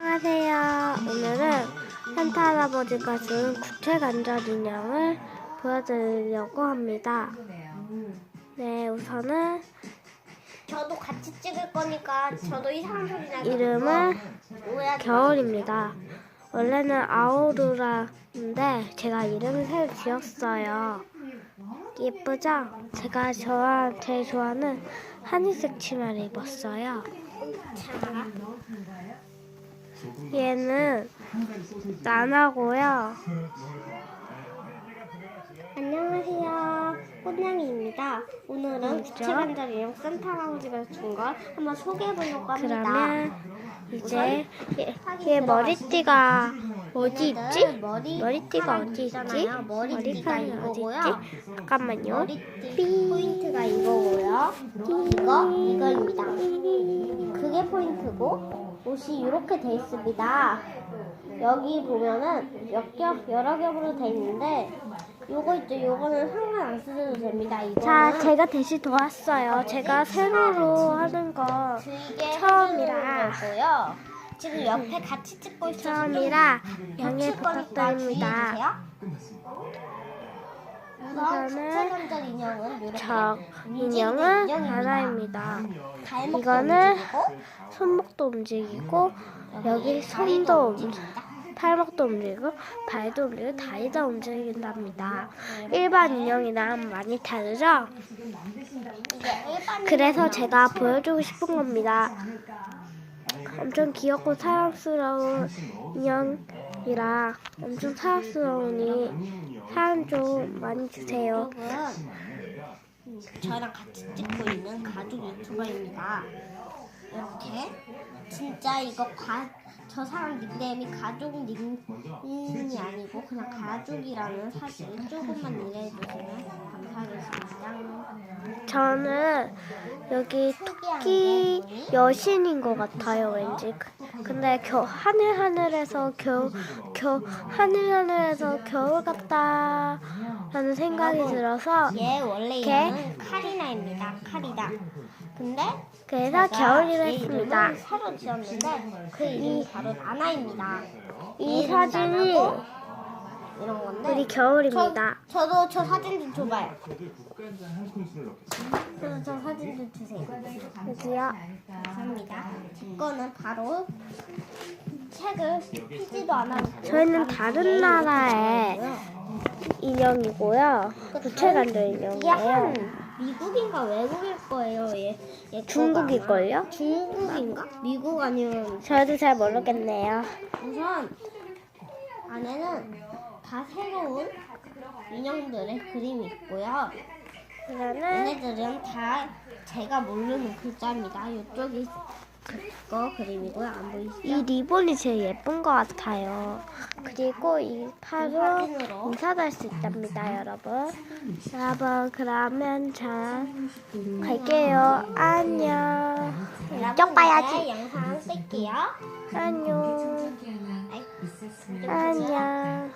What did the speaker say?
안녕하세요. 오늘은 산타 할아버지가 준 구체 관절 인형을 보여드리려고 합니다. 네, 우선은 저도 같이 찍을 거니까 저도 이상한 소리 나게 이름은 겨울입니다. 원래는 아오르라인데 제가 이름을 새로 지었어요. 예쁘죠? 제가 저와 제일 좋아하는 하늘색 치마를 입었어요. 자, 얘는 나나고요. 꽃냥이입니다. 오늘은 뭐죠? 구체 관절 인형 산타 할아버지가 준 걸 한번 소개해 보려고 합니다. 그러면 이제 얘, 얘 머리띠가 어디 있지? 머리 머리띠가 어디 있지? 있잖아요. 머리띠가 머리카락이 이거고요. 어디 있지? 잠깐만요. 머리띠 포인트가 이거고요. 이거 이거입니다. 그게 포인트고 옷이 이렇게 돼 있습니다. 여기 보면은 몇 겹, 여러 겹으로 돼 있는데 요거 있죠. 요거는 상관 안 쓰셔도 됩니다. 이거는 자, 제가 대신 도왔어요. 제가 세로로 하는 거 길게 처음이라. 해주는 거고요. 지금 옆에 같이 찍고 있어서 처음이라 좀 양해 부탁드립니다. 우선 우선은 인형은 이렇게 저 인형은. 하나입니다. 이거는 손목도 움직이고 여기 손도 움- 움직입니다. 팔목도 움직이고 발도 움직이고 다리도 움직인답니다. 일반 인형이랑 많이 다르죠? 그래서 제가 보여주고 싶은 겁니다. 엄청 귀엽고 사랑스러운 인형이라 엄청 사랑스러우니 사랑 좀 많이 주세요. 저랑 같이 찍고 있는 가족 유튜버입니다. 이렇게 진짜 이거 가, 저 사람 닉네임이 가족 닉이 아니고 그냥 가족이라는 사실 조금만 이해해주시면 감사하겠습니다. 저는 여기 토끼 여신인 것 같아요, 왠지. 그- 근데 겨, 하늘 하늘에서 겨우 겨 하늘 하늘에서 겨울 같다라는 생각이 들어서 얘 원래 걔? 이름은 카리나입니다. 카리나. 근데 그래서 겨울이라 얘 했습니다. 새로 지었는데 그 이름이 바로 나나입니다. 이 사진이 이런 건데 우리 겨울입니다. 저, 저도 저 사진 좀 줘봐요. 그래서 저 사진 좀 주세요. 여기요. 감사합니다. 제 거는 바로 책을 피지도 않아도 저희는 다른 나라의 인형이고요. 이게 한 인형이에요. 미국인가 외국일 거예요. 얘, 얘 거가. 중국일걸요? 중국인가? 미국 아니면 저도 잘 모르겠네요. 우선 안에는 다 새로운 인형들의 그림이 있고요. 이거는 얘네들은 다 제가 모르는 글자입니다. 이쪽이 거 그림이고요. 안 보이시죠? 이 리본이 제일 예쁜 것 같아요. 그리고 이 팔로 사진으로 인사도 할 수 있답니다, 여러분. 여러분, 그러면 자, 갈게요. 안녕. 이쪽 봐야지. 영상 쓸게요. 안녕. 안녕.